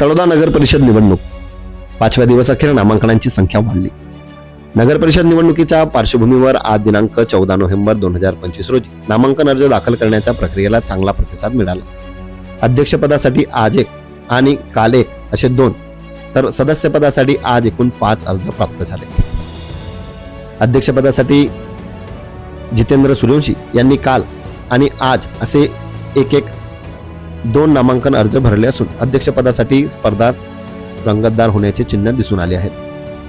तळोदा नगर परिषद निवडणूक. पाचव्या दिवस अखेर नामांकनांची संख्या वाढली. नगर परिषद निवडणुकीच्या पार्श्वभूमीवर आज दिनांक चौदा नोव्हेंबर दोन हजार पंचवीस रोजी नामांकन अर्ज दाखल करण्याच्या प्रक्रियेला चांगला प्रतिसाद मिळाला. अध्यक्षपदासाठी आज एक आणि काल एक असे दोन तर सदस्यपदासाठी आज एकूण पाच अर्ज प्राप्त झाले. अध्यक्षपदासाठी जितेंद्र सूर्यवंशी यांनी काल आणि आज असे एक एक दोन नामांकन अर्ज भरले असून अध्यक्षपदासाठी स्पर्धा रंगतदार होण्याचे चिन्ह दिसून आले आहेत.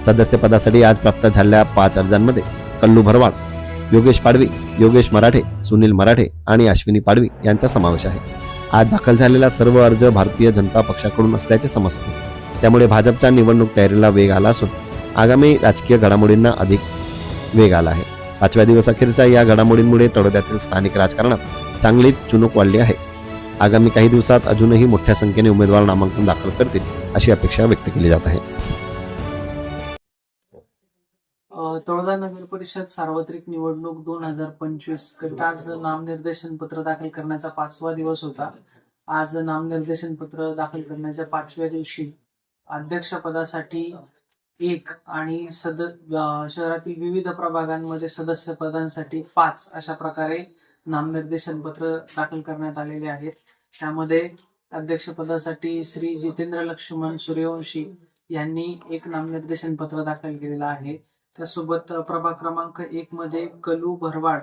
सदस्यपदासाठी आज प्राप्त झालेल्या पाच अर्जांमध्ये कल्लू भरवाड योगेश पाडवी योगेश मराठे सुनील मराठे आणि अश्विनी पाडवी यांचा समावेश आहे. आज दाखल झालेला सर्व अर्ज भारतीय जनता पक्षाकडून असल्याचे समजते. त्यामुळे भाजपच्या निवडणूक तयारीला वेग आला असून आगामी राजकीय घडामोडींना अधिक वेग आला आहे. पाचव्या दिवस अखेरच्या या घडामोडींमुळे तळोद्यातील स्थानिक राजकारणात चांगलीच चुनूक वाढली आहे. आगामी काही दिवसात अजूनही मोठ्या संख्येने उमेदवार नामांकन दाखल करतील अशी अपेक्षा व्यक्त केली जात आहे. तळोदा नगर परिषद सार्वत्रिक निवडणूक दोन हजार पंचवीस आज नामनिर्देशन पत्र दाखल करण्याचा पाचवा दिवस होता. आज नामनिर्देशन पत्र दाखल करण्याच्या पाचव्या दिवशी अध्यक्षपदासाठी एक आणि सद शहरातील विविध प्रभागांमध्ये सदस्य पदांसाठी पाच अशा प्रकारे नामनिर्देशन पत्र दाखल करण्यात आलेले आहेत. त्यामध्ये अध्यक्षपदासाठी श्री जितेंद्र लक्ष्मण सूर्यवंशी यांनी एक नामनिर्देशन पत्र दाखल केलेलं आहे. त्यासोबत प्रभाग क्रमांक एक मध्ये कलू भरवाड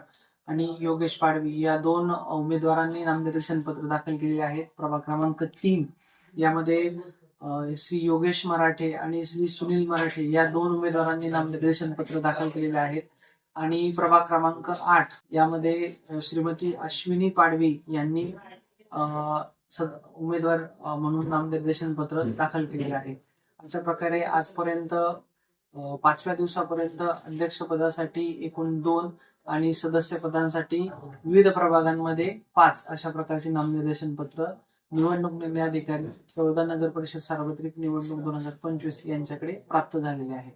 आणि योगेश पाडवी या दोन उमेदवारांनी नामनिर्देशन पत्र दाखल केलेले आहेत. प्रभाग क्रमांक तीन यामध्ये श्री योगेश मराठे आणि श्री सुनील मराठे या दोन उमेदवारांनी नामनिर्देशन पत्र दाखल केलेले आहेत. आणि प्रभाग क्रमांक आठ यामध्ये श्रीमती अश्विनी पाडवी यांनी उमेदवार म्हणून नामनिर्देशन पत्र दाखल केलेले आहे. अशा प्रकारे आजपर्यंत पाचव्या दिवसापर्यंत अध्यक्षपदासाठी एकूण दोन आणि सदस्य पदांसाठी विविध प्रभागांमध्ये पाच अशा प्रकारचे नामनिर्देशन पत्र निवडणूक निर्णय अधिकारी तळोदा नगर परिषद सार्वत्रिक निवडणूक दोन हजार पंचवीस यांच्याकडे प्राप्त झालेले आहे.